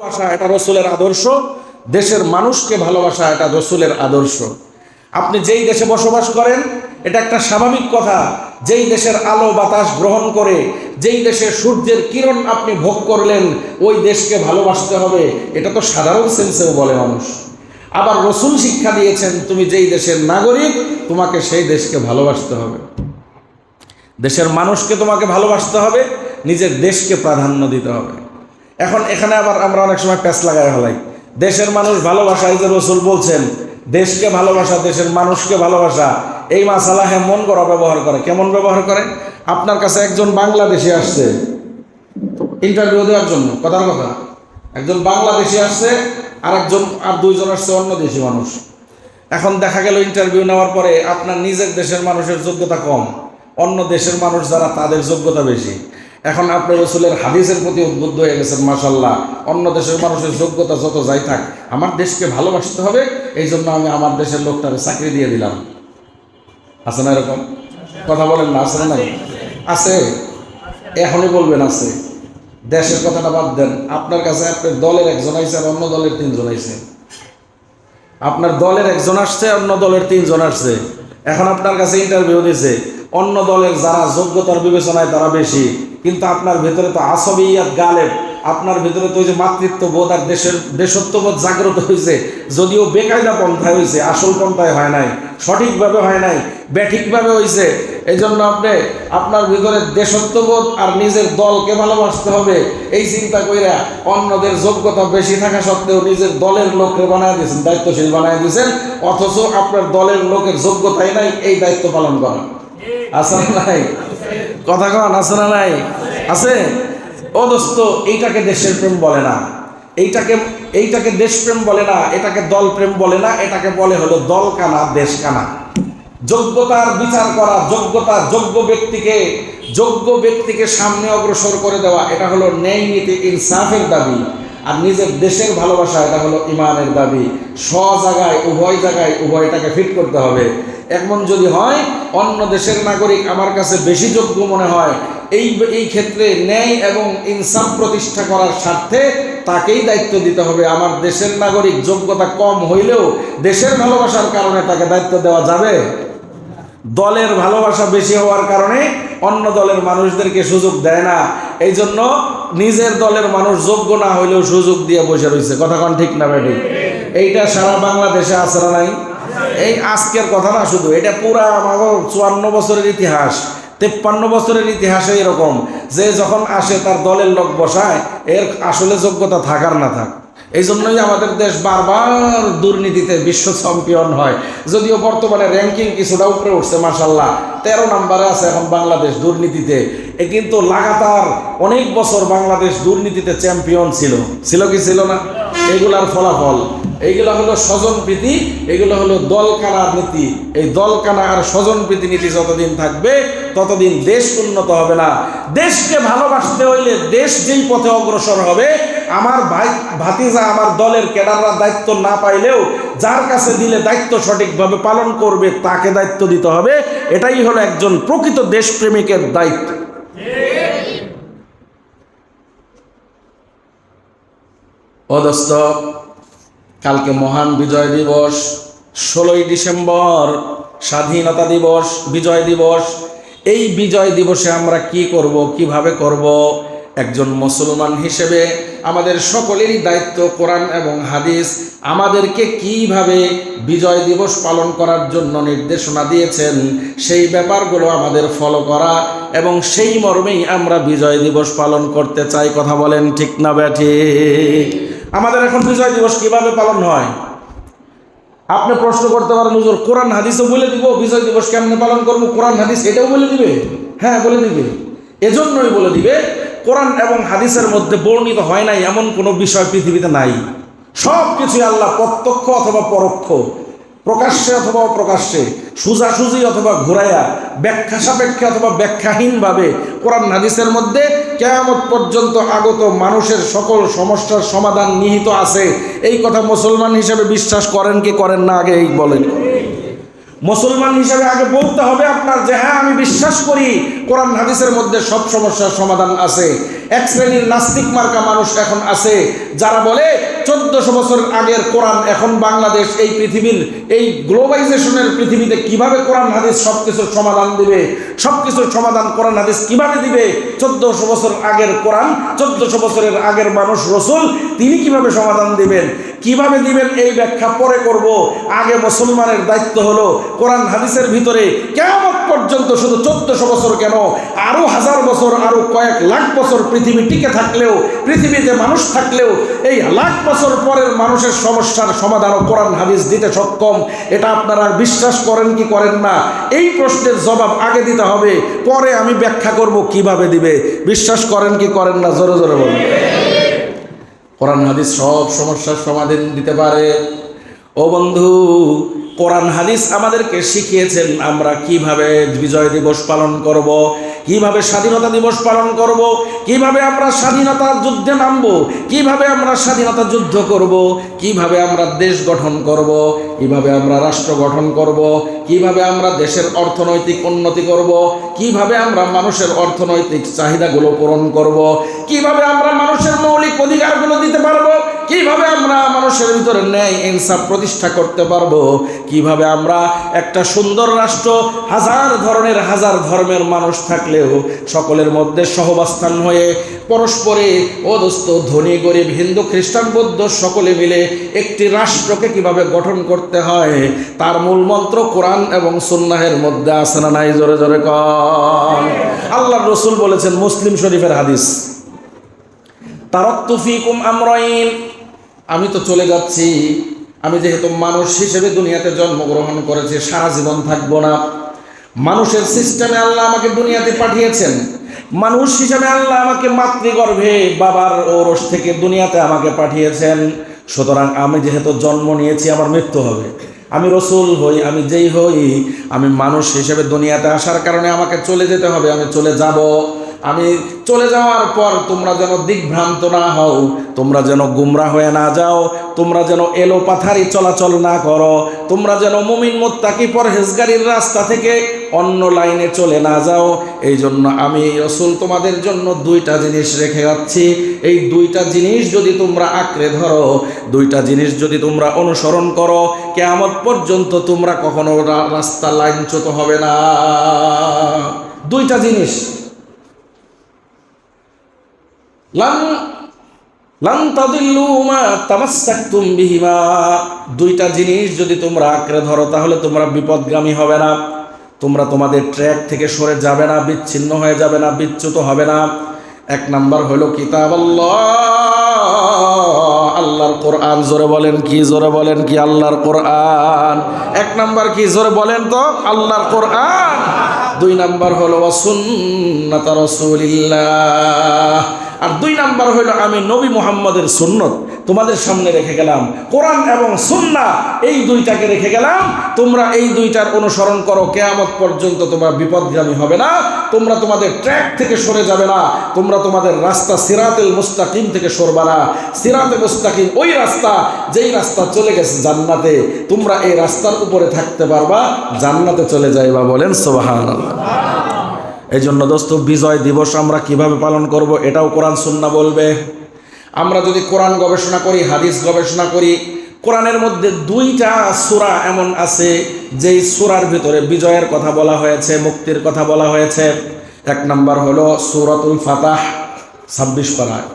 ভালোবাসা এটা রসুলের আদর্শ, দেশের মানুষকে ভালোবাসা এটা রসুলের আদর্শ। আপনি যেই দেশে বসবাস করেন, এটা একটা স্বাভাবিক কথা, যেই দেশের আলো বাতাস গ্রহণ করে, যেই দেশের সূর্যের কিরণ আপনি ভোগ করলেন, ওই দেশকে ভালোবাসতে হবে, এটা তো সাধারণ সেন্সেও বলে মানুষ। আবার রসুল শিক্ষা দিয়েছেন, তুমি যেই দেশের নাগরিক, তোমাকে সেই দেশকে ভালোবাসতে হবে। দেশের মানুষকে তোমাকে ভালোবাসতে হবে, নিজের দেশকে প্রাধান্য দিতে হবে। এখন এখানে আবার আমরা অনেক সময় প্যাঁচ লাগাই হলাই দেশের মানুষ ভালোবাসা, এই যে রসুল বলছেন, দেশকে ভালোবাসা, দেশের মানুষকে ভালোবাসা, এই মাসালা মন করা ব্যবহার করে। কেমন ব্যবহার করে? আপনার কাছে একজন বাংলাদেশি আসছে। ইন্টারভিউ দেওয়ার জন্য, কথার কথা। একজন বাংলাদেশি আসছে আর একজন আর দুইজন আসছে অন্য দেশি মানুষ। এখন দেখা গেল ইন্টারভিউ নেওয়ার পরে আপনার নিজের দেশের মানুষের যোগ্যতা কম। অন্য দেশের মানুষ যারা, তাদের যোগ্যতা বেশি। এখন আপনি রসুলের হাদিসের প্রতি উদ্বুদ্ধ হয়ে গেছেন মাসাল্লাহ অন্য দেশের মানুষের যোগ্যতা যত যাই থাক, আমার দেশকে ভালোবাসতে হবে এই জন্য আমি আমার দেশের লোকটাকে চাকরি দিয়ে দিলাম। আছে না এরকম? কথা বলেন না, আছে না নাই? আছে। এখনই বলবেন আছে। দেশের কথাটা বাদ দেন। আপনার কাছে আপনার দলের একজন আইসে আর অন্য দলের তিনজন আইসে আপনার দলের একজন আসছে, অন্য দলের তিনজন আসছে। এখন আপনার কাছে ইন্টারভিউ দিছে। অন্য দলের যারা যোগ্যতার বিবেচনায় তারা বেশি। কিন্তু আপনার ভেতরে তো আসবিয়াত গালেব। আপনার ভেতরে তো ওই যে মাতৃত্ব বোধ আর দেশের দেশত্ববোধ জাগ্রত হয়েছে। যদিও বেকায়দা পন্থায় হয়েছে আসল পন্থায় হয় নাই সঠিকভাবে হয় নাই ব্যাঠিকভাবে হয়েছে। এই জন্য আপনি আপনার ভিতরে দেশত্ববোধ আর নিজের দলকে ভালোবাসতে হবে। এই চিন্তা কইরা অন্যদের যোগ্যতা বেশি থাকা সত্ত্বেও নিজের দলের লোককে বানায় দিয়েছেন দায়িত্বশীল বানায় দিয়েছেন। অথচ আপনার দলের লোকের যোগ্যতাই নাই এই দায়িত্ব পালন করা। না নাই কথা কন, আছে না নাই? আছে? ও দোস্ত, এইটাকে দেশের প্রেম বলে না। এইটাকে এইটাকে দেশপ্রেম বলে না, এটাকে দল প্রেম বলে না, এটাকে বলে হলো দল কানা দেশ কানা যোগ্যতার বিচার করা, যোগ্যতা, যোগ্য ব্যক্তিকে যোগ্য ব্যক্তিকে সামনে অগ্রসর করে দেওয়া, এটা হলো ন্যায় নীতি ইনসাফের দাবি। আর নিজের দেশের ভালোবাসা, এটা হলো ইমানের দাবি। স জায়গায়, উভয় জায়গায় উভয়টাকে ফিট করতে হবে। এমন যদি হয়, অন্য দেশের নাগরিক আমার কাছে বেশি যোগ্য মনে হয়, এই এই ক্ষেত্রে ন্যায় এবং ইনসাফ প্রতিষ্ঠা করার স্বার্থে তাকেই দায়িত্ব দিতে হবে। আমার দেশের নাগরিক যোগ্যতা কম হইলেও দেশের ভালোবাসার কারণে তাকে দায়িত্ব দেওয়া যাবে। দলের ভালোবাসা বেশি হওয়ার কারণে অন্য দলের মানুষদেরকে সুযোগ দেয় না। এই জন্য নিজের দলের মানুষ যোগ্য না হইলেও সুযোগ দিয়ে বসে রয়েছে কথা কন ঠিক না বেটি এইটা সারা বাংলাদেশে আছে নাই? এই আজকের কথা না শুধু, এটা পুরা আমার চুয়ান্ন বছরের ইতিহাস, তেপ্পান্ন বছরের ইতিহাসে এরকম। যে যখন আসে, তার দলের লোক বসায়, এর আসলে যোগ্যতা থাকার না থাক। এই জন্যই আমাদের দেশ বারবার দুর্নীতিতে বিশ্ব চ্যাম্পিয়ন হয়। যদিও বর্তমানে র্যাঙ্কিং কিছুটা উপরে উঠছে মাসাল্লাহ তেরো নম্বরে আছে এখন বাংলাদেশ দুর্নীতিতে। এ কিন্তু লাগাতার অনেক বছর বাংলাদেশ দুর্নীতিতে চ্যাম্পিয়ন ছিল। ছিল কি ছিল না? এগুলার ফলাফল। এইগুলো হলো স্বজন প্রীতি, এগুলো হলো দলকানার নীতি। এই দলকানা আর স্বজন প্রীতি নীতি যতদিন থাকবে, ততদিন দেশ উন্নত হবে না। দেশকে ভালোবাসতে হইলে দেশ যেই পথে অগ্রসর হবে, আমার ভাই ভাতিজা, আমার দলের ক্যাডাররা দায়িত্ব না পাইলেও যার কাছে দিলে দায়িত্ব সঠিকভাবে পালন করবে, তাকে দায়িত্ব দিতে হবে। এটাই হলো একজন প্রকৃত দেশপ্রেমিকের দায়িত্ব। অদস্ত কালকে মহান বিজয় দিবস, ষোলোই ডিসেম্বর, স্বাধীনতা দিবস, বিজয় দিবস। এই বিজয় দিবসে আমরা কি করব, কীভাবে করব? একজন মুসলমান হিসেবে আমাদের সকলেরই দায়িত্ব কোরআন এবং হাদিস। আমাদেরকে কীভাবে বিজয় দিবস পালন করার জন্য নির্দেশনা দিয়েছেন, সেই ব্যাপারগুলো আমাদের ফলো করা এবং সেই মর্মেই আমরা বিজয় দিবস পালন করতে চাই। কথা বলেন ঠিক না ব্যাঠি আমাদের এখন বিজয় দিবস কীভাবে পালন হয়? আপনি প্রশ্ন করতে পারেন, হুজুর, কোরআন, হাদিসও বলে দিব, বিজয় দিবস কেমনে পালন করব? কোরআন, হাদিস, এটাও বলে দিবে? হ্যাঁ বলে দিবে। এজন্যই বলে দিবে, কোরআন এবং হাদিসের মধ্যে বর্ণিত হয় নাই এমন কোনো বিষয় পৃথিবীতে নাই। সব কিছুই আল্লাহ প্রত্যক্ষ অথবা পরোক্ষ, প্রকাশ্যে অথবা অপ্রকাশ্যে, সুজাসুজি অথবা ঘুরাইয়া ব্যাখ্যা সাপেক্ষে অথবা ব্যাখ্যাহীনভাবে কোরআন, হাদিসের মধ্যে কেয়ামত পর্যন্ত আগত মানুষের সকল সমস্যার সমাধান নিহিত আছে। এই কথা মুসলমান হিসেবে বিশ্বাস করেন কি করেন না, আগে এই বলেন। মুসলমান হিসাবে আগে বলতে হবে আপনার যে হ্যাঁ আমি বিশ্বাস করি কোরআন হাদিসের মধ্যে সব সমস্যার সমাধান আছে। এক শ্রেণির নাস্তিক মার্কা মানুষ এখন আছে, যারা বলে, চোদ্দশো বছর আগের কোরআন, এখন বাংলাদেশ এই পৃথিবীর, এই গ্লোবাইজেশনের পৃথিবীতে কীভাবে কোরআন হাদিস সব কিছুর সমাধান দিবে? সব কিছুর সমাধান কোরআন হাদিস কীভাবে দিবে? চোদ্দশো বছর আগের কোরআন, চোদ্দশো বছরের আগের মানুষ রসুল, তিনি কীভাবে সমাধান দিবেন? কীভাবে দিবেন এই ব্যাখ্যা পরে করব? আগে মুসলমানের দায়িত্ব হলো কোরআন হাদিসের ভিতরে কেমন পর্যন্ত শুধু চোদ্দশো বছর কেন? আরও হাজার বছর, আরও কয়েক লাখ বছর পৃথিবী টিকে থাকলেও, পৃথিবীতে মানুষ থাকলেও, এই লাখ বছর পরের মানুষের সমস্যার সমাধানও কোরআন হাদিস দিতে সক্ষম। এটা আপনারা বিশ্বাস করেন কি করেন না? এই প্রশ্নের জবাব আগে দিতে হবে, পরে আমি ব্যাখ্যা করব কীভাবে দিবে। বিশ্বাস করেন কি করেন না? জোরে জোরে বলুন। কোরআন হাদিস সব সমস্যার সমাধান দিতে পারে। ও বন্ধু কোরআন হাদিস আমাদেরকে শিখিয়েছেন, আমরা কীভাবে বিজয় দিবস পালন করব, কীভাবে স্বাধীনতা দিবস পালন করব, কীভাবে আমরা স্বাধীনতার যুদ্ধে নামব, কীভাবে আমরা স্বাধীনতা যুদ্ধ করব, কীভাবে আমরা দেশ গঠন করব, কীভাবে আমরা রাষ্ট্র গঠন করব, কীভাবে আমরা দেশের অর্থনৈতিক উন্নতি করব, কীভাবে আমরা মানুষের অর্থনৈতিক চাহিদাগুলো পূরণ করব, কীভাবে আমরা মানুষের মৌলিক অধিকারগুলো দিতে পারব কীভাবে আমরা মানুষের ভিতরে ন্যায় ইনসাফ প্রতিষ্ঠা করতে পারব? কীভাবে আমরা একটা সুন্দর রাষ্ট্র, হাজার ধরনের, হাজার ধর্মের মানুষ থাকলেও সকলের মধ্যে সহবাস্থান হয়ে পরস্পরে অদস্ত ধনী, গরিব, হিন্দু, খ্রিস্টান, বৌদ্ধ, সকলে মিলে একটি রাষ্ট্রকে কীভাবে গঠন করতে হয়? তার মূল মন্ত্র কোরআন এবং সুন্নাহের মধ্যে আছে না নাই? জোরে জোরে কন। আল্লাহ রসুল বলেছেন মুসলিম শরীফের হাদিস তারত্তুফিকুম আমরাইন আমি তো চলে যাচ্ছি। আমি যেহেতু মানুষ হিসেবে দুনিয়াতে জন্মগ্রহণ করেছি, সারা জীবন থাকব না। মানুষের সিস্টেমে আল্লাহ আমাকে দুনিয়াতে পাঠিয়েছেন। মানুষ হিসেবে আল্লাহ আমাকে মাতৃগর্ভে বাবার ওরস থেকে দুনিয়াতে আমাকে পাঠিয়েছেন। সুতরাং আমি যেহেতু জন্ম নিয়েছি, আমার মৃত্যু হবে। আমি রসুল হই, আমি যেই হই, আমি মানুষ হিসেবে দুনিয়াতে আসার কারণে আমাকে চলে যেতে হবে, আমি চলে যাব। আমি চলে যাওয়ার পর তোমরা যেন দিগ্ভ্রান্ত না হও, তোমরা যেন গুমরা হয়ে না যাও, তোমরা যেন এলো পাথারি চলাচল না করো, তোমরা যেন মুমিন মোত্তাকি পরহেজগারির রাস্তা থেকে অন্য লাইনে চলে না যাও। এই জন্য আমি রসুল তোমাদের জন্য দুইটা জিনিস রেখে যাচ্ছি। এই দুইটা জিনিস যদি তোমরা আঁকড়ে ধরো, দুইটা জিনিস যদি তোমরা অনুসরণ করো কেমন পর্যন্ত তোমরা কখনো রাস্তা লাইনচ্যুত হবে না। দুইটা জিনিস লান লান তাদিল্লু মা তামাসসাকতুম বিহিমা। দুইটা জিনিস যদি তোমরা আঁকড়ে ধরো, তাহলে তোমরা বিপদগামী হবে না। তোমরা তোমাদের ট্র্যাক থেকে সরে যাবে না, বিচ্ছিন্ন হয়ে যাবে না, বিচ্যুত হবে না। এক নাম্বার হলো কিতাব আল্লাহর কোরআন জোরে বলেন কি, জোরে বলেন কি, আল্লাহর কোরআন। এক নাম্বার কি, জোরে বলেন তো, আল্লাহর কোরআন। দুই নাম্বার হলো সুন্নাত রাসূলিল্লাহ। আর দুই নাম্বার হলো আমি নবী মুহাম্মদের সুন্নত তোমাদের সামনে রেখে গেলাম। কোরআন এবং সুন্না এই দুইটাকে রেখে গেলাম। তোমরা এই দুইটার অনুসরণ করো, কেয়ামত পর্যন্ত তোমরা বিপদগামী হবে না। তোমরা তোমাদের ট্র্যাক থেকে সরে যাবে না। তোমরা তোমাদের রাস্তা সিরাতেল মুস্তাকিম থেকে সরবা না। সিরাতে মুস্তাকিম ওই রাস্তা যেই রাস্তা চলে গেছে জান্নাতে। তোমরা এই রাস্তার উপরে থাকতে পারবা, জান্নাতে চলে যাইবা বলেন সোবাহান এই জন্য দোস্ত, বিজয় দিবস আমরা কীভাবে পালন করব এটাও কোরআন সুন্না বলবে। আমরা যদি কোরআন গবেষণা করি, হাদিস গবেষণা করি, কোরআনের মধ্যে দুইটা সূরা এমন আছে, যেই সূরার ভিতরে বিজয়ের কথা বলা হয়েছে, মুক্তির কথা বলা হয়েছে। এক নম্বর হলো সূরাতুল ফাতাহ, ছাব্বিশ পাড়ায়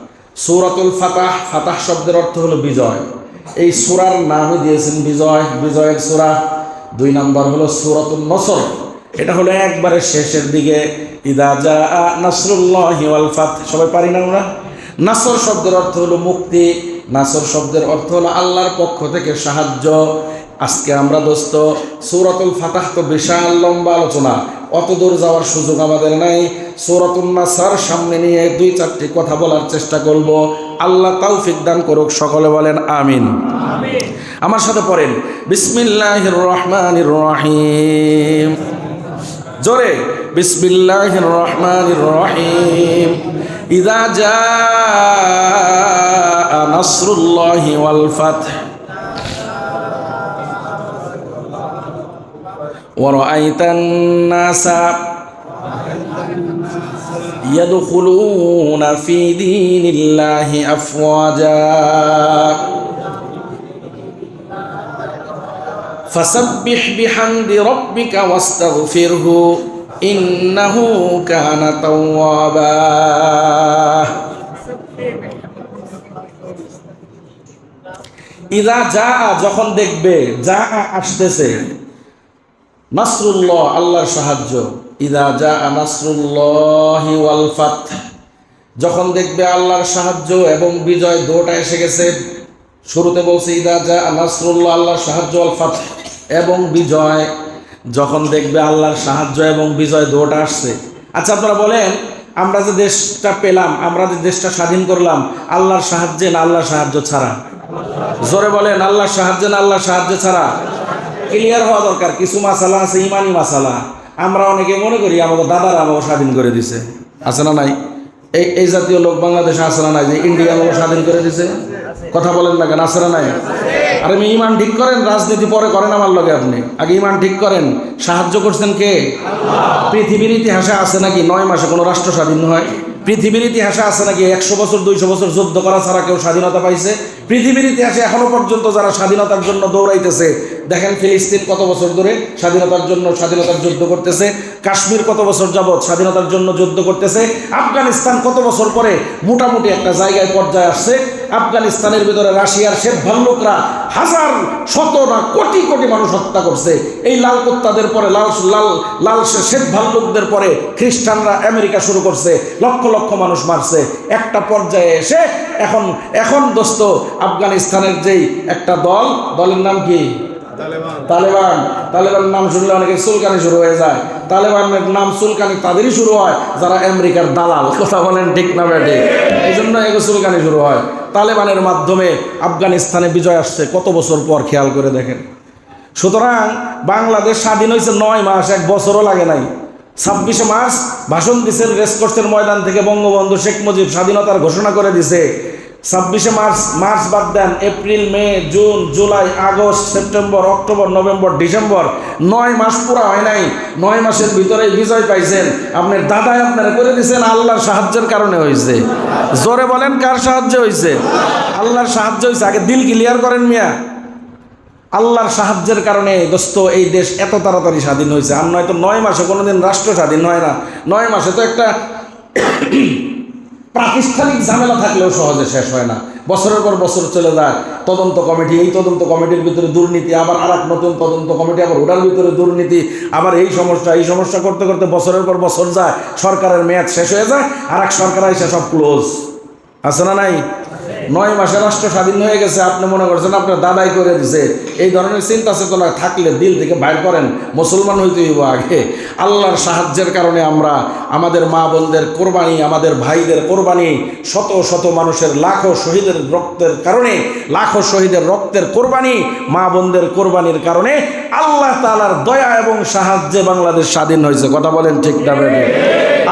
সূরাতুল ফাতাহ ফাতাহ শব্দের অর্থ হলো বিজয়। এই সূরার নামই দিয়েছেন বিজয়, বিজয়ের সূরা। দুই নাম্বার হলো সূরাতুল নসর। এটা হলো একবারে শেষের দিকে ইদা জা নাসরুল্লাহি ফাত সবাই পারি না আমরা নাসর শব্দের অর্থ হলো মুক্তি নাসর শব্দের অর্থ হলো আল্লাহর পক্ষ থেকে সাহায্য। আজকে আমরা দোস্ত সৌরাতুল ফাতাহ তো বিশাল লম্বা আলোচনা অত দূর যাওয়ার সুযোগ আমাদের নাই। সৌরাতুল নাসার সামনে নিয়ে দুই চারটি কথা বলার চেষ্টা করব। আল্লাহ তৌফিক দান করুক সকলে বলেন আমিন। আমার সাথে পড়েন বিসমিল্লাহির রহমানির রহিম জোরে বিসমিল্লাহির রহমানির রহিম ইদা জা নাসরুল্লাহি ওয়াল ফাতহ ورأيت الناس يدخلون في دين الله أفواجا فسبح بحمد ربك واستغفره إنه كان توابا ইদা যা যখন দেখবে যা আসতেছে নাসরুল্লাহ আল্লাহর সাহায্য ইদা যা নাসরুল্লাহ ওয়াল ফাত যখন দেখবে আল্লাহর সাহায্য এবং বিজয় দোটা এসে গেছে শুরুতে বলছে, ইদা যা নাসরুল্লাহ, আল্লাহর সাহায্য ওয়াল ফাত এবং বিজয়, যখন দেখবে আল্লাহর সাহায্য এবং বিজয় দোটা আসছে। আচ্ছা আপনারা বলেন, আমরা যে দেশটা পেলাম, আমরা যে দেশটা স্বাধীন করলাম, আল্লাহর সাহায্যে না আল্লাহর সাহায্য ছাড়া? জোরে বলেন, আল্লাহর সাহায্যে না আল্লাহর সাহায্য ছাড়া? ক্লিয়ার হওয়া দরকার, কিছু মাসালা আছে, ইমানি মাসালা। আমরা অনেকে মনে করি আমাদের দাদারা আমাকে স্বাধীন করে দিছে। আছে না নাই? এই এই জাতীয় লোক বাংলাদেশে আছে না নাই যে ইন্ডিয়া আমাকে স্বাধীন করে দিছে? কথা বলেন না কেন? না নাই? আর আমি ইমান ঠিক করেন, রাজনীতি পরে করেন আমার লগে আপনি। আগে ইমান ঠিক করেন। সাহায্য করছেন কে? পৃথিবীর ইতিহাসে আছে নাকি? নয় মাসে কোনো রাষ্ট্র স্বাধীন হয়? পৃথিবীর ইতিহাসে আছে নাকি? একশো বছর, দুইশো বছর যুদ্ধ করা ছাড়া কেউ স্বাধীনতা পাইছে? পৃথিবীর ইতিহাসে এখনও পর্যন্ত যারা স্বাধীনতার জন্য দৌড়াইতেছে, দেখেন ফিলিস্তিন কত বছর ধরে স্বাধীনতার জন্য স্বাধীনতার যুদ্ধ করতেছে, কাশ্মীর কত বছর যাবৎ স্বাধীনতার জন্য যুদ্ধ করতেছে, আফগানিস্তান কত বছর পরে মোটামুটি একটা জায়গায় পর্যায়ে আসছে আফগানিস্তানের ভিতরে রাশিয়ার শেখ ভাল্লুকরা হাজার শত না কোটি কোটি মানুষ হত্যা করছে। এই লাল কুত্তাদের পরে, লাল লাল লাল শেখ ভাল্লুকদের পরে খ্রিস্টানরা আমেরিকা শুরু করছে, লক্ষ লক্ষ মানুষ মারছে। একটা পর্যায়ে এসে এখন এখন দোস্ত আফগানিস্তানের যেই একটা দল, দলের নাম কি? তালেবান। তালেবানের নাম শুনলে অনেকে শুরু হয়ে যায়। তালেবানের নাম তাদেরই শুরু হয়, যারা আমেরিকার দালাল। কথা বলেন ঠিক না বেটে এই জন্য এগো চুলকানি শুরু হয়। তালেবানের মাধ্যমে আফগানিস্তানে বিজয় আসছে। কত বছর পর খেয়াল করে দেখেন। সুতরাং বাংলাদেশ স্বাধীন হয়েছে নয় মাস, এক বছরও লাগে নাই। ছাব্বিশে মার্চ ভাষণ দিচ্ছেন রেসকোর্সের ময়দান থেকে বঙ্গবন্ধু শেখ মুজিব স্বাধীনতার ঘোষণা করে দিছে ছাব্বিশে মার্চ মার্চ বাদ দেন, April, May, June, July, August, September, October, November, December. নয় মাস পুরা হয় নাই, নয় মাসের ভিতরে বিজয় পাইছেন। আপনার দাদাই আপনারা করে দিয়েছেন আল্লাহর সাহায্যের কারণে হয়েছে জোরে বলেন, কার সাহায্য হয়েছে আল্লাহর সাহায্য হয়েছে আগে দিল ক্লিয়ার করেন মিয়া। আল্লাহর সাহায্যের কারণে, দোস্ত, এই দেশ এত তাড়াতাড়ি স্বাধীন হয়েছে আর নয়তো নয় মাসে কোনোদিন রাষ্ট্র স্বাধীন হয় না। নয় মাসে তো একটা প্রাতিষ্ঠানিক ঝামেলা থাকলেও সহজে শেষ হয় না। বছরের পর বছর চলে যায়, তদন্ত কমিটি, এই তদন্ত কমিটির ভিতরে দুর্নীতি, আবার আর এক নতুন তদন্ত কমিটি, আবার ওটার ভিতরে দুর্নীতি, আবার এই সমস্যা এই সমস্যা করতে করতে বছরের পর বছর যায়, সরকারের মেয়াদ শেষ হয়ে যায় আর এক সরকার এসে সব ক্লোজ আছে না নাই? নয় মাসে রাষ্ট্র স্বাধীন হয়ে গেছে, আপনি মনে করছেন আপনার দাদাই করে দিছে। এই ধরনের চিন্তা চেতনা থাকলে দিল থেকে বাইর করেন, মুসলমান হইতে হইব আগে। আল্লাহর সাহায্যের কারণে আমরা, আমাদের মা বোনদের কোরবানি, আমাদের ভাইদের কোরবানি, শত শত মানুষের লাখো শহীদের রক্তের কারণে, লাখো শহীদের রক্তের কোরবানি, মা বোনদের কোরবানির কারণে আল্লাহ তালার দয়া এবং সাহায্যে বাংলাদেশ স্বাধীন হয়েছে। কথা বলেন ঠিক না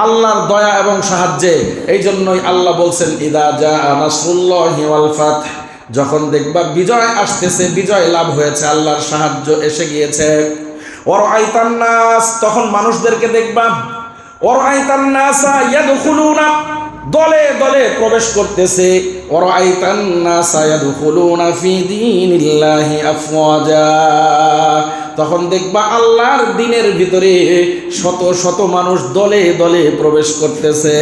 আল্লাহর দয়া এবং সাহায্যে। এই জন্যই আল্লাহ বলছেন, ইদা যা নাসরুল্লাহি ওয়াল ফাত যখন দেখবা বিজয় আসতেছে, বিজয় লাভ হয়েছে, আল্লাহর সাহায্য এসে গিয়েছে। ওর নাস, তখন মানুষদেরকে দেখবা ওর আইতান নাসা ইয়াদখুলুনা। দলে দলে প্রবেশ করতেছে ওর আইতান নাসা ইয়াদখুলুনা ফি দীনিল্লাহি আফওয়াজা। তখন দেখবা আল্লাহর দিনের ভিতরে শত শত মানুষ দলে দলে প্রবেশ করতেছে।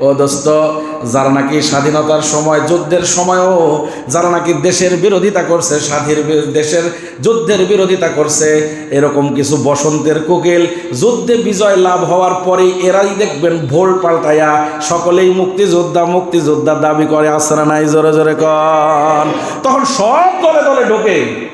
ও দোস্ত, যারা নাকি স্বাধীনতার সময়, যুদ্ধের সময়ও যারা নাকি দেশের বিরোধিতা করছে, স্বাধীর বি- দেশের যুদ্ধের বিরোধিতা করছে, এরকম কিছু বসন্তের কোকিল, যুদ্ধে বিজয় লাভ হওয়ার পরেই এরাই দেখবেন ভোল পাল্টায়া সকলেই মুক্তিযোদ্ধা মুক্তিযোদ্ধা দাবি করে আসরা নাই? জোরে জোরে কন। তখন সব দলে দলে ঢোকে।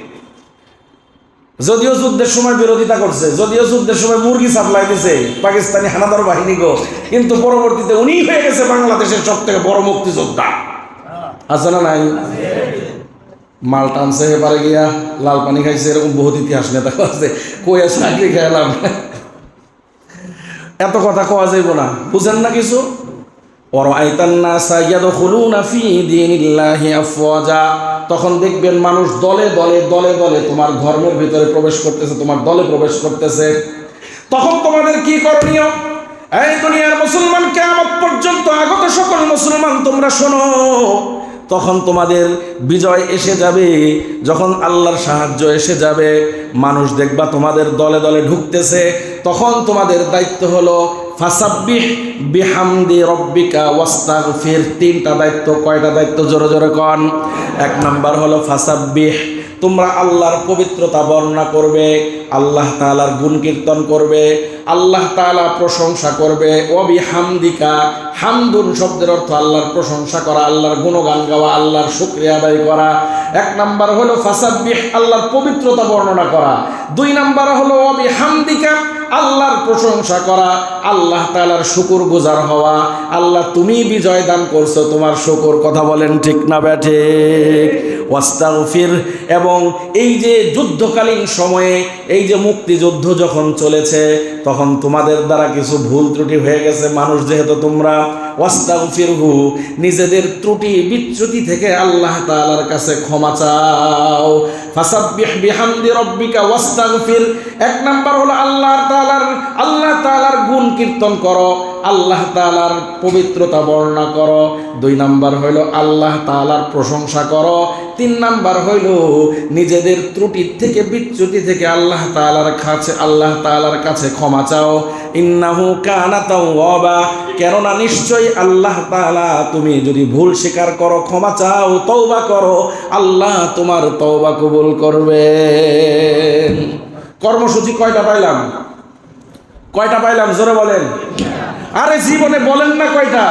যদিও যুদ্ধের সময় বিরোধিতা করছে, যদিও যুদ্ধের সময় মুরগি সাপ্লাই দিছে, পাকিস্তানি হানাদার বাহিনী গো। কিন্তু পরবর্তীতে উনি হয়ে গেছে বাংলাদেশের সব থেকে বড় মুক্তিযোদ্ধা। আছে না নাই? মাল টানছে এবারে গিয়া, লাল পানি খাইছে, এরকম বহুত ইতিহাস নেতা আছে। কই আছে চাকরি খেলাম। এত কথা কওয়া যাইব না। বুঝেন না কিছু? তখন দেখবেন মানুষ দলে দলে দলে দলে তোমার ধর্মের ভিতরে প্রবেশ করতেছে, তোমার দলে প্রবেশ করতেছে। তখন তোমাদের কি করণীয়? এই দুনিয়ার মুসলমান কেমন পর্যন্ত আগত সকল মুসলমান তোমরা শোনো। তখন তোমাদের বিজয় এসে যাবে, যখন আল্লাহর সাহায্য এসে যাবে। মানুষ দেখবা তোমাদের দলে দলে ঢুকতেছে। তখন তোমাদের দায়িত্ব হলো ফাসাব্বিহ বিহামদি রব্বিকা ওয়াস্তাগফির। তিনটা দায়িত্ব, কয়টা দায়িত্ব? জোরে জোরে কন। এক নাম্বার হলো ফাসাব্বিহ, তোমরা আল্লাহর পবিত্রতা বর্ণনা করবে, আল্লাহ তাআলার গুণ কীর্তন করবে, আল্লাহ তাআলা প্রশংসা করবে। অবি হামদিকা হামদুন শব্দের অর্থ আল্লাহর প্রশংসা করা, আল্লাহর গুণগান গাওয়া, আল্লাহর শুক্রিয়া আদায় করা। এক নাম্বার হলো ফাসাব্বিহ, আল্লাহর পবিত্রতা বর্ণনা করা। দুই নাম্বার হলো অবি হামদিকা আল্লাহর প্রশংসা করা, আল্লাহ তালার শুকুর গুজার হওয়া। আল্লাহ তুমি বিজয় দান করছ, তোমার শুকুর কথা বলেন ঠিক না ব্যাঠে ওয়াস্তাগফির। এবং এই যে যুদ্ধকালীন সময়ে, এই যে মুক্তিযুদ্ধ যখন চলেছে, তখন তোমাদের দ্বারা কিছু ভুল ত্রুটি হয়ে গেছে। মানুষ যেহেতু তোমরা ওয়াস্তাগফিরহু, নিজেদের ত্রুটি বিচ্যুতি থেকে আল্লাহ তাআলার কাছে ক্ষমা চাও। ফাসাব্বিহ বিহামদি রব্বিকা ওয়াস্তাগফির, এক নাম্বার হলো আল্লাহ তাআলার আল্লাহ তাআলার গুণ কীর্তন করো, আল্লাহ তাআলার পবিত্রতা বর্ণনা করো। দুই নাম্বার হইল আল্লাহ তাআলার প্রশংসা করো। তিন নাম্বার হইল নিজেদের ত্রুটির থেকে বিচ্যুতি থেকে আল্লাহ তাআলার কাছে, আল্লাহ তালার কাছে ক্ষমা চাও। ইন্নাহু কানা তাওয়াবা কেননা নিশ্চয়ই আল্লাহ তাআলা তুমি যদি ভুল স্বীকার করো, ক্ষমা চাও, তওবা করো, আল্লাহ তোমার তওবা কবুল করবে। কর্মসূচি কয়টা পাইলাম? কয়টা পাইলাম? জোরে বলেন। আরে জীবনে বলেন না কয়টা?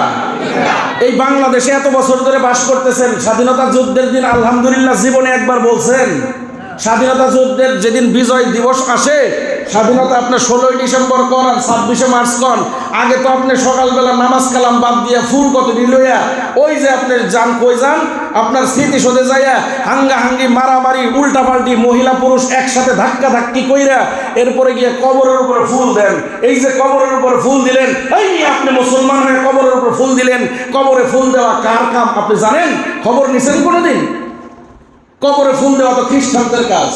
এই বাংলাদেশে এত বছর ধরে বাস করতেছেন, স্বাধীনতা যুদ্ধের দিন আলহামদুলিল্লাহ জীবনে একবার বলছেন, স্বাধীনতা যুদ্ধের যেদিন বিজয় দিবস আসে স্বাধীনতা আপনার ষোলোই ডিসেম্বর আর ছাব্বিশে মার্চ কন, আগে তো আপনি সকালবেলা নামাজ কালাম বাদ দিয়ে ফুল কত লইয়া ওই যে আপনি যান, কই যান? আপনার স্মৃতি সদে যাইয়া হাঙ্গা হাঙ্গি মারামারি, উল্টাপাল্টি, মহিলা পুরুষ একসাথে ধাক্কা ধাক্কি কইরা এরপরে গিয়ে কবরের উপরে ফুল দেন। এই যে কবরের উপরে ফুল দিলেন, এই আপনি মুসলমান হয়ে কবরের উপরে ফুল দিলেন। কবরে ফুল দেওয়া কার কাম? আপনি জানেন? খবর নিছেন কোনোদিন? কবরে ফুল দেওয়া তো খ্রিস্টানদের কাজ।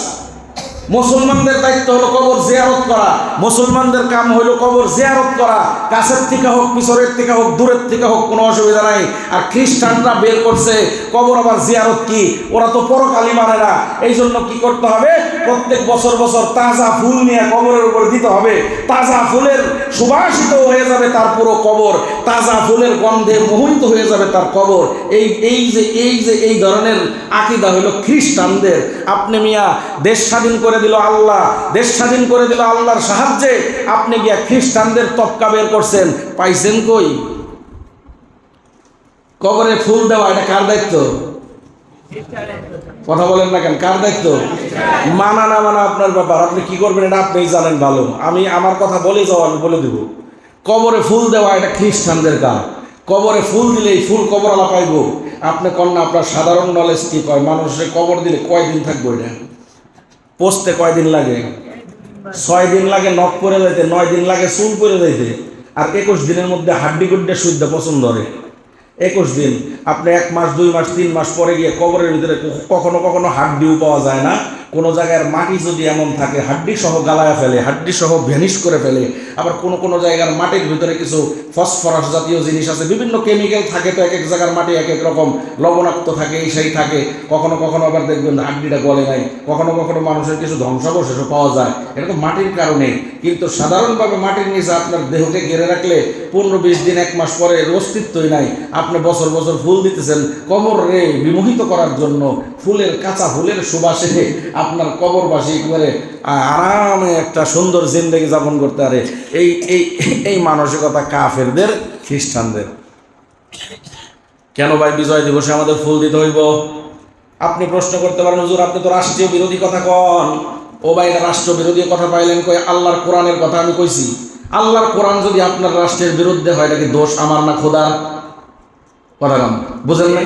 মুসলমানদের দায়িত্ব হলো কবর জিয়ারত করা। মুসলমানদের কাম হলো কবর জিয়ারত করা। কাছের থেকে হোক পিছরের থেকে হোক, দূরের থেকে হোক, কোনো অসুবিধা নাই। আর খ্রিস্টানরা বের করছে, কবর আবার জিয়ারত কি? ওরা তো পরকালি মানে না। এই জন্য কি করতে হবে? প্রত্যেক বছর বছর তাজা ফুল নিয়ে কবরের উপর দিতে হবে। তাজা ফুলের সুবাসিত হয়ে যাবে তার পুরো কবর। তাজা ফুলের গন্ধে মোহিত হয়ে যাবে তার কবর। এই এই যে এই যে, এই ধরনের আকিদা হলো খ্রিস্টানদের। আপনি মিয়া, দেশ স্বাধীন করে দিল আল্লাহ, দেশ স্বাধীন করে দিল আল্লাহর সাহায্যে, আপনি গিয়া খ্রিস্টানদের তপকা বের করছেন, পাইছেন কই? কবরে ফুল দেওয়া, এটা কার দায়িত্ব? কথা বলেন না কেন, কার দায়িত্ব? মানা না মানা আপনার ব্যাপার, আপনি কি করবেন এটা আপনিই জানেন ভালো। আমি আমার কথা বলে যাও, আমি বলে দেব। কবরে ফুল দেওয়া, এটা খ্রিস্টানদের কাজ। কবরে ফুল দিলেই ফুল কবরওয়ালা পাইব। আপনি কন্যা, আপনার সাধারণ নলেজ কি কয়? মানুষের কবর দিলে কয়দিন থাকব এটা? পোস্তে কয়দিন লাগে? ছয় দিন লাগে নখ পরে যাইতে, নয় দিন লাগে চুল পরে যাইতে। আর একুশ দিনের মধ্যে হাড্ডি গুড্ডে শুদ্ধ পছন্দ করে একুশ দিন, আপনি এক মাস, দুই মাস, তিন মাস পরে গিয়ে কবরের ভিতরে কখনো কখনো হাড্ডিও পাওয়া যায় না। কোনো জায়গার মাটি যদি এমন থাকে হাড্ডি সহ গালায়া ফেলে হাড্ডি সহ ভ্যানিশ করে ফেলে, আবার কোনো কোনো জায়গার মাটির ভিতরে কিছু ফসফরাস জাতীয় জিনিস আছে, বিভিন্ন কেমিক্যাল থাকে তো এক এক জায়গার মাটি এক এক রকম, লবণাক্ত থাকে এই সেই থাকে, কখনো কখনো আবার দেখবেন হাড্ডিটা গলে নাই কখনো কখনো মানুষের কিছু ধ্বংসাবশেষও পাওয়া যায়। এটা তো মাটির কারণে। কিন্তু সাধারণভাবে মাটির নিচে আপনার দেহকে ঘিরে রাখলে পনেরো বিশ দিন, এক মাস পরে অস্তিত্বই নাই। আপনি বছর বছর ফুল দিতেছেন কবর রে বিমোহিত করার জন্য ফুলের কাঁচা ফুলের সুবাসে আপনার কবর কবরবাসী করে আরামে একটা সুন্দর জিন্দগি যাপন করতে পারে। এই এই এই মানসিকতা কাফেরদের, খ্রিস্টানদের। কেন ভাই বিজয় দিবসে আমাদের ফুল দিতে হইব? আপনি প্রশ্ন করতে পারেন, হুজুর, আপনি তো রাষ্ট্রীয় বিরোধী কথা কন। ও ভাই রাষ্ট্র বিরোধী কথা পাইলেন কই? আল্লাহর কোরআনের কথা আমি কইছি। আল্লাহর কোরআন যদি আপনার রাষ্ট্রের বিরুদ্ধে হয়, এটা কি দোষ আমার না খোদার? কথা বুঝেন নাই?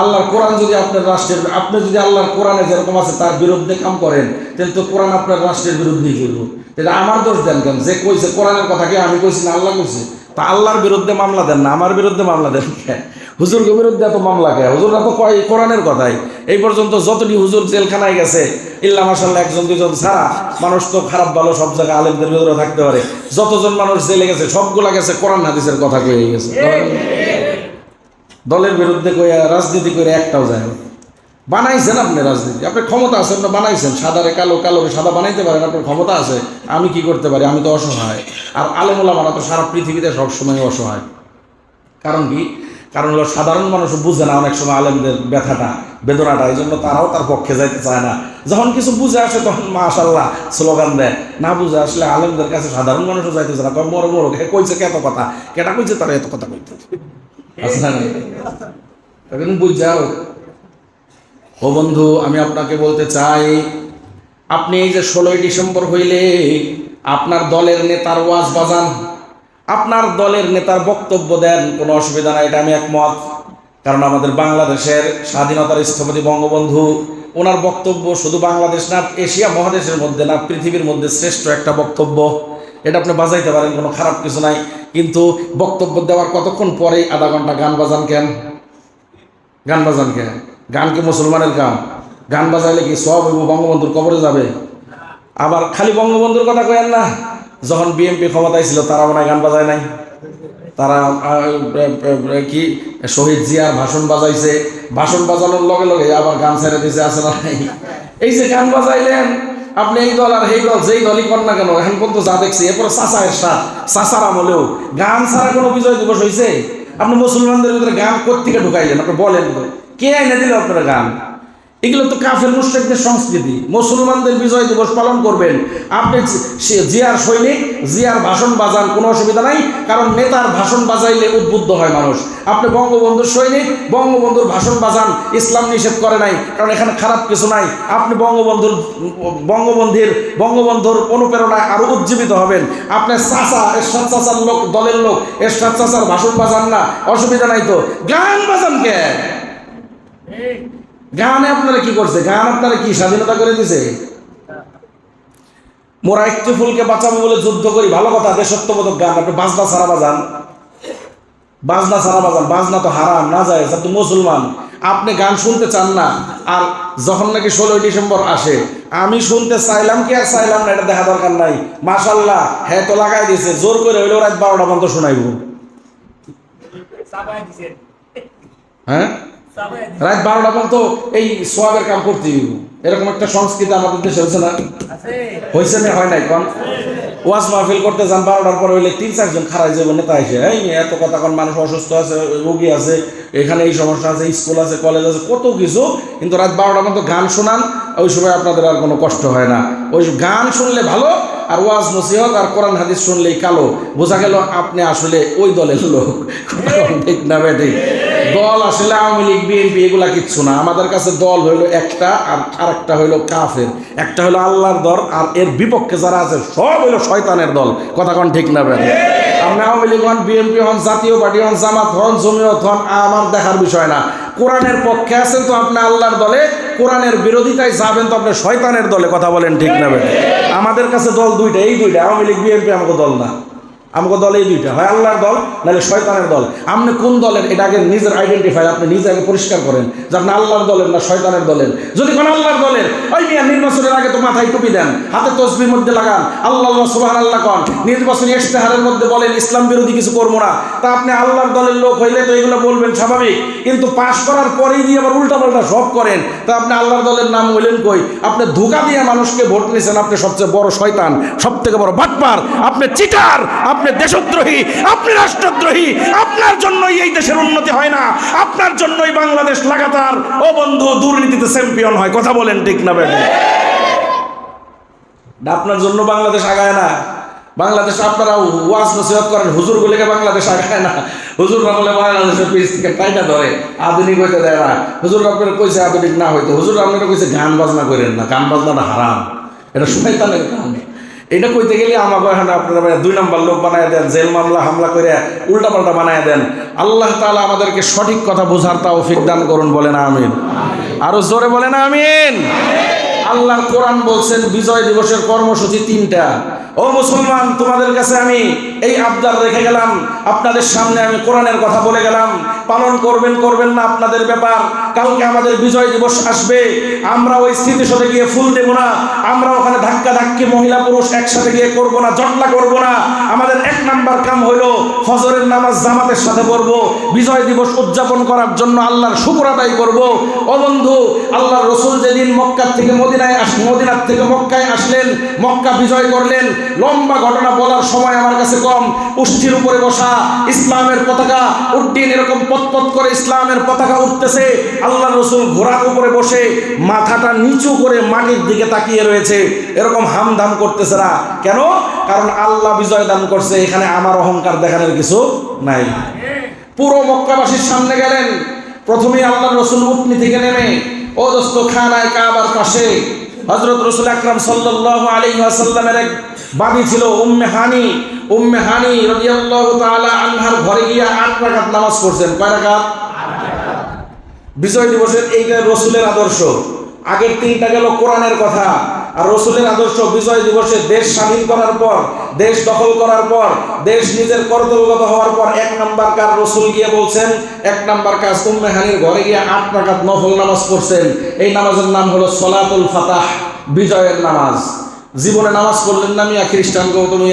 আল্লাহর কোরআন যদি আপনার রাষ্ট্রের আপনি যদি আল্লাহর কোরআনে যেরকম আছে তার বিরুদ্ধে কাম করেন, তাহলে তো কোরআন আপনার রাষ্ট্রের বিরুদ্ধেই করব তাহলে আমার দোষ দেন কেন? যে কইছে কোরআনের কথা কি আমি কইছি না আল্লাহ কইছে? তা আল্লাহর বিরুদ্ধে মামলা দেন না, আমার বিরুদ্ধে মামলা দেন? হুজুরকে বিরুদ্ধে এত মামলা কে হুজুররা তো কয় কোরআনের কথাই। এই পর্যন্ত যতটি হুজুর জেলখানায় গেছে, ইল্লা মাসাল্লাহ একজন দুজন ছাড়া মানুষ তো খারাপ, ভালো, সব জায়গায় আলেমদের ভিতরে থাকতে পারে। যতজন মানুষ জেলে গেছে, সবগুলা গেছে, কোরআন, হাদিসের কথা কয়ে গেছে। দলের বিরুদ্ধে কইয়া রাজনীতি করে একটাও যায়। বানাইছেন আপনি রাজনীতি। আপনি ক্ষমতা আছেন আপনি বানাইছেন। সাদারে কালো কালো সাদা বানাইতে পারেন, আপনার ক্ষমতা আছে। আমি কি করতে পারি? আমি তো অসহায়। আর আলেমুলা মারা তো সারা পৃথিবীতে সবসময় অসহায়। কারণ কি? কারণ হলো সাধারণ মানুষ বুঝে না অনেক সময় আলেমদের ব্যথাটা, বেদনাটা। এই জন্য তারাও তার পক্ষে যাইতে চায় না। যখন কিছু বুঝে আসে, তখন মাশাল্লাহ স্লোগান দেয়। না বুঝে আসলে আলেমদের কাছে সাধারণ মানুষও যাইতে চায় না। কয় মরো মরো কইছে কে এত কথা? কেটা কইছে তারা এত কথা কইতে আছে না তখন বুঝ যাও। ও বন্ধু, আমি আপনাকে বলতে চাই, আপনি এই যে ষোলোই ডিসেম্বর হইলে আপনার দলের নেতার ওয়াজ বাজান। আপনার দলের নেতার বক্তব্য দেন, কোনো অসুবিধা নাই, এটা আমি একমত। কারণ আমাদের বাংলাদেশের স্বাধীনতার স্থপতি বঙ্গবন্ধু, ওনার বক্তব্য শুধু বাংলাদেশ না, এশিয়া মহাদেশের মধ্যে না, পৃথিবীর মধ্যে শ্রেষ্ঠ একটা বক্তব্য। এটা আপনি বাজাইতে পারেন, কোনো খারাপ কিছু নাই। কিন্তু বক্তব্য দেওয়ার কতক্ষণ পরেই আধা ঘণ্টা গান বাজান কেন? গান বাজান কে গান কি মুসলমানের গান? গান বাজাইলে কি সব বঙ্গবন্ধুর কবরে যাবে? আবার খালি বঙ্গবন্ধুর কথা কয়েন না, যখন বিএনপি ক্ষমতায় ছিল তারা মনে গান বাজায় নাই। তারা কি, শহীদ জিয়ার ভাষণ বাজাইছে, ভাষণ বাজানোর লগে লগে আবার গান ছেড়ে না নাই? এই যে গান বাজাইলেন আপনি এই দল আর এই দল যেই দলই কর না কেন, এখন পর্যন্ত যা দেখছি, এরপরে চাষা এর সাত চাষার আমলেও। গান ছাড়া কোনো বিজয় দিবস হয়েছে আপনি মুসলমানদের ভিতরে গান কোথেকে ঢুকাইলেন? আপনি বলেন কে এনে দিল আপনারা গান? এগুলো তো কাফের মুশ্রিকদের সংস্কৃতি। মুসলমানদের বিজয় দিবস পালন করবেন। আপনি জিয়ার সৈনিক, জিয়ার ভাষণ বাজান কোনো অসুবিধা নাই, কারণ নেতার ভাষণ বাজাইলে উদ্বুদ্ধ হয় মানুষ। আপনি বঙ্গবন্ধুর সৈনিক, বঙ্গবন্ধুর ভাষণ বাজান, ইসলাম নিষেধ করে নাই, কারণ এখানে খারাপ কিছু নাই। আপনি বঙ্গবন্ধুর বঙ্গবন্ধুর বঙ্গবন্ধুর অনুপ্রেরণায় আরও উজ্জীবিত হবেন। আপনি চাচা, এরশাদ চাচার লোক, দলের লোক, এরশাদ চাচার ভাষণ বাজান না, অসুবিধা নাই তো। গান বাজান কে? গানে আপনারা কি করছে? গান আপনারা কি স্বাধীনতা করে দিছে? মোরা একটি ফুলকে বাঁচাবো বলে যুদ্ধ করি ভালো কথা দেশত্ববোধক গান। আপনি বাজনা সারা বাজান। বাজনা সারা বাজান। বাজনা তো হারাম না যায় আপনি মুসলমান। আপনি গান শুনতে চান না আর যখন নাকি ষোলোই ডিসেম্বর আসে আমি শুনতে চাইলাম কি আর চাইলাম না এটা দেখা দরকার নাই। মাশাল্লাহ হ্যাঁ তো লাগাই দিয়েছে জোর করে হইলেও রাত বারোটা পর্যন্ত শোনাইব। হ্যাঁ? রাত বারোটা পর্যন্ত এই সোয়াবের কাম করতে এরকম একটা সংস্কৃতি আমাদের দেশে হয়েছে না? হয়েছে না হয় নাই? কন ওয়াজ মাহফিল করতে যান বারোটার পর হইলে তিন চারজন খারাই যাবে নেতা এসে এই এত কথা কোন মানুষ অসুস্থ আছে রোগী আছে এখানে এই সমস্যা আছে স্কুল আছে কলেজ আছে কত কিছু। কিন্তু রাত বারোটার মতো গান শোনান ওই সময় আপনাদের আর কোনো কষ্ট হয় না। ওই গান শুনলে ভালো আর ওয়াজ নসিহত আর কোরআন হাদিস শুনলেই কালো। বোঝা গেল আপনি আসলে ওই দলের লোক। ঠিক না বেটি? দল আসলে আওয়ামী লীগ, বিএনপি, এগুলা কিচ্ছু না। আমাদের কাছে দল হইল একটা আর আরেকটা হইল কাফের। একটা হইল আল্লাহর দল আর এর বিপক্ষে যারা আছে, সব হইল শয়তানের দল। কথা কোন ঠিক না আপনি আওয়ামী লীগ হন, বিএনপি হন, জাতীয় পার্টি হন, জামাত হন, জমিয়ত হন, আমার দেখার বিষয় না। কোরআনের পক্ষে আছেন তো আপনি আল্লাহর দলে, কোরআনের বিরোধিতায় যাবেন তো আপনি শয়তানের দলে। কথা বলেন ঠিক না আমাদের কাছে দল দুইটা, এই দুইটা, আওয়ামী লীগ, বিএনপি আমাকে দল না। আমাকে দল এই দুইটা। হয় আল্লাহর দল, নাহলে শয়তানের দল। আপনি কোন দলের, এটা আগে নিজের আইডেন্টিফাই আপনি নিজে আগে পরিষ্কার করেন যে আপনি আল্লাহর দলের না শয়তানের দলের। যদি কোন আল্লাহর দলের, ওই মিয়া নির্বাচনের আগে তো মাথায় টুপি দেন, হাতে তসবির মধ্যে লাগান, আল্লাহ সুবাহ আল্লাহ কন। নির্বাচনী ইশতেহারের মধ্যে বলেন, ইসলাম বিরোধী কিছু করব না। তা আপনি আল্লাহর দলের লোক হইলে তো এগুলো বলবেন স্বাভাবিক। কিন্তু পাশ করার পরেই দিয়ে আবার উল্টা পাল্টা সব করেন। তা আপনি আল্লাহর দলের নাম হইলেন কই? আপনি ধোকা দিয়ে মানুষকে ভোট নিয়েছেন আপনি সবচেয়ে বড় শয়তান সব থেকে বড় বাটপার। আপনি চিটার, আপনি দেশদ্রোহী, আপনি রাষ্ট্রদ্রোহী, আপনার জন্যই এই দেশের উন্নতি হয় না। আপনার জন্যই বাংলাদেশ লাগাতার, ও বন্ধু, দুর্নীতিতে চ্যাম্পিয়ন হয়। কথা বলেন ঠিক না, বেটা? আপনার জন্য বাংলাদেশ আগায় না। বাংলাদেশ আপনারা ওয়াজ নসিহত করেন, হুজুর গুলিকে বাংলাদেশ আগায় না। হুজুর বলে বাংলাদেশের পিস থেকে টাইটা ধরে, আধুনিক হইতে দেয় না। হুজুর আপনার কইছে আধুনিক না হইতে। হুজুর আপনারা কইছে গান বাজনা করেন না। গান বাজনাটা হারাম। এটা শয়তানের কাম এটা কইতে গেলে আমাকে এখন আপনারা দুই নম্বর লোক বানায় দেন, জেল মামলা, হামলা করে উল্টা পাল্টা বানায় দেন। আল্লাহ তালা আমাদেরকে সঠিক কথা বোঝার তাও দান করুন, বলেন আমিন। আরও জোরে বলেন আমিন। আল্লাহ কোরআন বলছেন, বিজয় দিবসের কর্মসূচি তিনটা। ও মুসলমান, তোমাদের কাছে আমি এই আবদার রেখে গেলাম। আপনাদের সামনে আমি কোরআনের কথা বলে গেলাম। পালন করবেন করবেন না আপনাদের ব্যাপার। কালকে আমাদের বিজয় দিবস আসবে। আমরা ওই স্মৃতিসৌধে গিয়ে ফুল দেব না। আমরা ওখানে ধাক্কা ধাক্কি মহিলা পুরুষ একসাথে গিয়ে করব না, জটলা করব না। আমাদের এক নাম্বার কাম হইল ফজরের নামাজ জামাতের সাথে পড়ব। বিজয় দিবস উদযাপন করার জন্য আল্লাহর শুকর আদায় করব। ও বন্ধু আল্লাহ রসুল যেদিন মক্কার থেকে মদিনায় আস, মদিনার থেকে মক্কায় আসলেন, মক্কা বিজয় করলেন। লম্বা ঘটনা বলার সময় আমার কাছে কম। উষ্ঠির উপরে বসা ইসলামের পতাকা উড্ডিন এরকম পতপত করে ইসলামের পতাকা উঠতেছে। আল্লাহ রসুল ঘোড়ার উপরে বসে মাথাটা নিচু করে মাটির দিকে তাকিয়ে রয়েছে। এরকম হামধাম করতেছে না। কেন? কারণ আল্লাহ বিজয় দান করছে, এখানে আমার অহংকার দেখানোর কিছু নাই। পুরো মক্কাবাসীর সামনে গেলেন। প্রথমে আল্লাহ রসুল উটনি থেকে নেমে, ও দোস্ত, খানায় কাবার পাশে হজরত রসুল আকরাম সাল্লাহ আলী আসাল্লামের এক বাদি ছিল উম্মে হানি। উম্মে হানি রবিআল্লাহ তাআলা আনহার ঘরে গিয়ে আট রাকাত নামাজ পড়ছেন। কয় রাকাত? বিজয় দিবসের এইটা রসুলের আদর্শ। আগের তিনটা গেল কোরআনের কথা। আর রসুলের আদর্শ বিজয় দিবসে দেশ স্বাধীন করার পর, দেশ দখল করার পর, দেশ নিজের কর্তব্যগত হওয়ার পর এক নাম্বার কাজ রসুল গিয়ে বলছেন, এক নাম্বার কাজ উম্মে হানির ঘরে গিয়ে আট রাকাত নফল নামাজ পড়ছেন। এই নামাজের নাম হলো সলাতুল ফাতাহ, বিজয়ের নামাজ। জীবনে নামাজ পড়লেন না মিয়া, খ্রিস্টান কেউ তুমি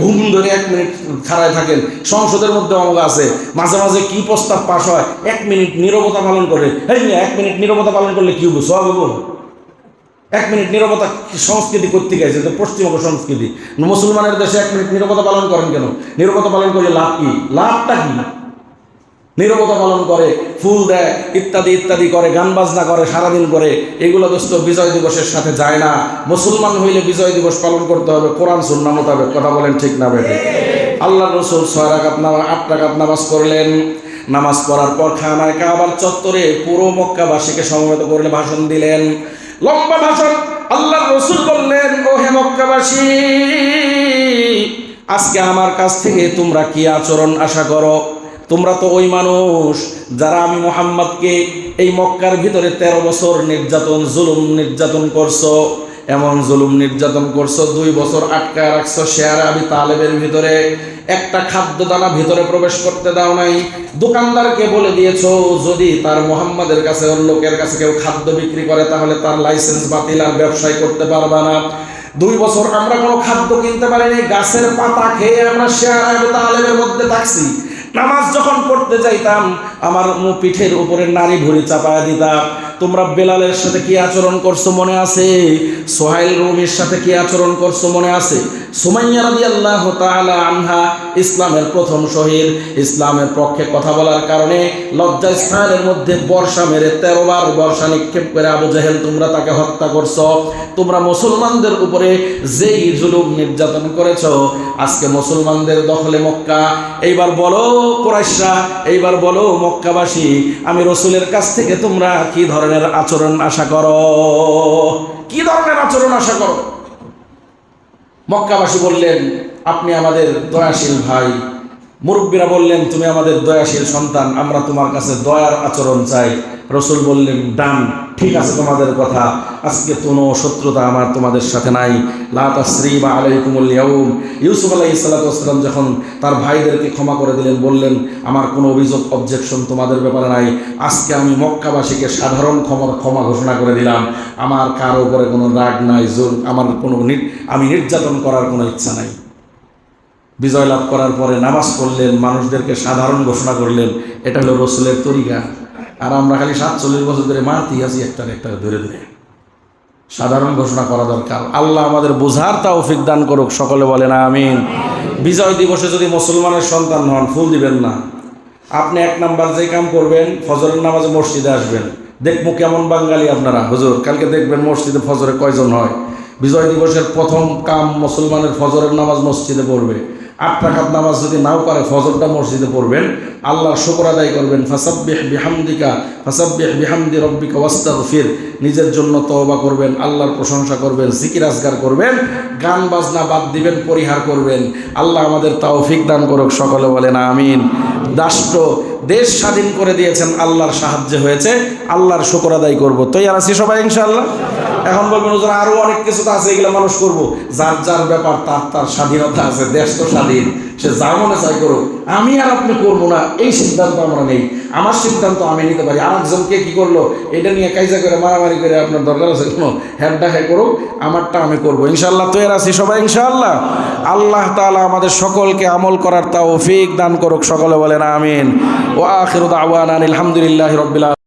ঘুম ধরে এক মিনিট খাড়ায় থাকেন। সংসদের মধ্যে অঙ্গ আছে। মাঝে মাঝে কি প্রস্তাব পাশ হয়? এক মিনিট নীরবতা পালন করে। এই এক মিনিট নীরবতা পালন করলে কি হবে? সব এক মিনিট নীরবতা সংস্কৃতি করতে গেছে তো পশ্চিমবঙ্গ সংস্কৃতি। মুসলমানের দেশে এক মিনিট নীরবতা পালন করেন কেন? নীরবতা পালন করলে লাভ কি? লাভটা কি? নীরবতা পালন করে, ফুল দেয়, ইত্যাদি ইত্যাদি করে, গান বাজনা করে, সারাদিন করে। এগুলো দোস্ত বিজয় দিবসের সাথে যায় না। মুসলমান হইলে বিজয় দিবস পালন করতে হবে, কোরআন, সুন্না মোতাবেক। কথা বলেন ঠিক না বেটে আল্লাহ রসুল ছয় রাকাত নামাজ, আট রাকাত নামাজ করলেন নামাজ পড়ার পর খানায় কাবার চত্বরে পুরো মক্কাবাসীকে সমবেত করলে ভাষণ দিলেন। লম্বা ভাষণ। আল্লাহ রসুল বললেন, ও হে মক্কাবাসী, আজকে আমার কাছ থেকে তোমরা কি আচরণ আশা করো? তোমরা তো ওই মানুষ যারা আমি মোহাম্মদকে এই মক্কার ভিতরে তেরো বছর নির্যাতন, জুলুম নির্যাতন করছ। এমন জুলুম নির্যাতন করছ, দুই বছর আটকায় রাখছো শেয়ার আমি তালেবের ভিতরে। একটা খাদ্য দানা ভেতরে প্রবেশ করতে দাও নাই। দোকানদারকে বলে দিয়েছ, যদি তার মোহাম্মদের কাছে ওর লোকের কাছে কেউ খাদ্য বিক্রি করে, তাহলে তার লাইসেন্স বাতিল আর ব্যবসায় করতে পারবে না। দুই বছর আমরা কোনো খাদ্য কিনতে পারিনি, গাছের পাতা খেয়ে আমরা শেয়ার আবু তালেবের মধ্যে থাকছি। নামাজ যখন পড়তে যাইতাম, আমার পিঠের উপরে নারী ভুড়ি চাপায় দিতাম। তোমরা বেলালের সাথে কি আচরণ করছ মনে আছে? সোহাইল রুমির সাথে কি আচরণ করছ মনে আছে? সুমাইয়া রাদিয়াল্লাহু তাআলা আনহা ইসলামের প্রথম শহীদ। ইসলামের পক্ষে কথা বলার কারণে লজ্জা স্থানের মধ্যে বর্ষা মেরে তেরো বার বর্ষা নিক্ষেপ করে আবু জাহেল, তোমরা তাকে হত্যা করছ। তোমরা মুসলমানদের উপরে যেই জুলুম নির্যাতন করেছ, আজকে মুসলমানদের দখলে মক্কা। এইবার বলো কোরাইশরা, এইবার বলো মক্কাবাসী, আমি রসুলের কাছ থেকে তোমরা কি ধরনের আচরণ আশা করো? কি ধরনের আচরণ আশা করো? মক্কাবাসী বললেন, আপনি আমাদের দয়াশীল ভাই। মুরব্বীরা বললেন, তুমি আমাদের দয়াশীল সন্তান, আমরা তোমার কাছে দয়ার আচরণ চাই। রসুল বললেন, ডান, ঠিক আছে তোমাদের কথা। আজকে কোনো শত্রুতা আমার তোমাদের সাথে নাই। লাতাশ্রী বা আলাইকুমুল ইয়াউম। ইউসুফ আলাইহিস সালাতু ওয়াসসালাম যখন তার ভাইদেরকে ক্ষমা করে দিলেন, বললেন, আমার কোনো অভিযোগ অবজেকশন তোমাদের ব্যাপারে নাই। আজকে আমি মক্কাবাসীকে সাধারণ ক্ষমা ক্ষমা ঘোষণা করে দিলাম। আমার কারও উপরে কোনো রাগ নাই জোর আমার কোনো আমি নির্যাতন করার কোনো ইচ্ছা নাই। বিজয় লাভ করার পরে নামাজ পড়লেন, মানুষদেরকে সাধারণ ঘোষণা করলেন, এটা হলো রসুলের তরিকা। আর আমরা খালি সাতচল্লিশ বছর ধরে মারতেই আছি একটা একটা ধরে ধরে। সাধারণ ঘোষণা করা দরকার। আল্লাহ আমাদের বোঝার তৌফিক দান করুক, সকলে বলেন আমিন। বিজয় দিবসে যদি মুসলমানের সন্তান হন, ফুল দিবেন না। আপনি এক নাম্বার যে কাম করবেন, ফজরের নামাজে মসজিদে আসবেন। দেখব কেমন বাঙালি আপনারা। হুজুর, কালকে দেখবেন মসজিদে ফজরে কয়জন হয়? বিজয় দিবসের প্রথম কাম মুসলমানের ফজরের নামাজ মসজিদে পড়বে। আট টাকার নামাজ যদি নাও পারে, ফজরটা মসজিদে পড়বেন। আল্লাহর শুকর আদায় করবেন। ফাসাব্বিহ বিহামদিকা, ফাসাব্বিহ বিহামদি রব্বিকা ওয়াস্তাগফির। নিজের জন্য তওবা করবেন, আল্লাহর প্রশংসা করবেন, জিকির আজগার করবেন, গান বাজনা বাদ দিবেন, পরিহার করবেন। আল্লাহ আমাদের তৌফিক দান করুক, সকলে বলেন আমিন। রাষ্ট্র দেশ স্বাধীন করে দিয়েছেন, আল্লাহর সাহায্যে হয়েছে, আল্লাহর শুকর আদায় করব। তৈরি আছি সবাই, ইনশাআল্লাহ? এখন বলবেন হুজুর আরও অনেক কিছু তো আছে, এগুলো মানুষ করব। যার যার ব্যাপার, তার তার স্বাধীনতা আছে, দেশ তো স্বাধীন। সে যা মনে চাই করুক। আমি আর আপনি করব না, এই সিদ্ধান্ত আমরা নেই। আমার সিদ্ধান্ত আমি নিতে পারি। আর একজনকে কি করল? এটা নিয়ে কাইজা করে, মারামারি করে আপনার দরকার আছে কোনো? হ্যাড্ডা হ্যাঁ করুক, আমারটা আমি করব। ইনশাল্লাহ তো এর আছি সবাই ইনশাল্লাহ আল্লাহ তাআলা আমাদের সকলকে আমল করার তাও ফিক দান করুক, সকলে বলেন আমিন। ও আখির দাওয়ান আলহামদুলিল্লাহ রবিল্লা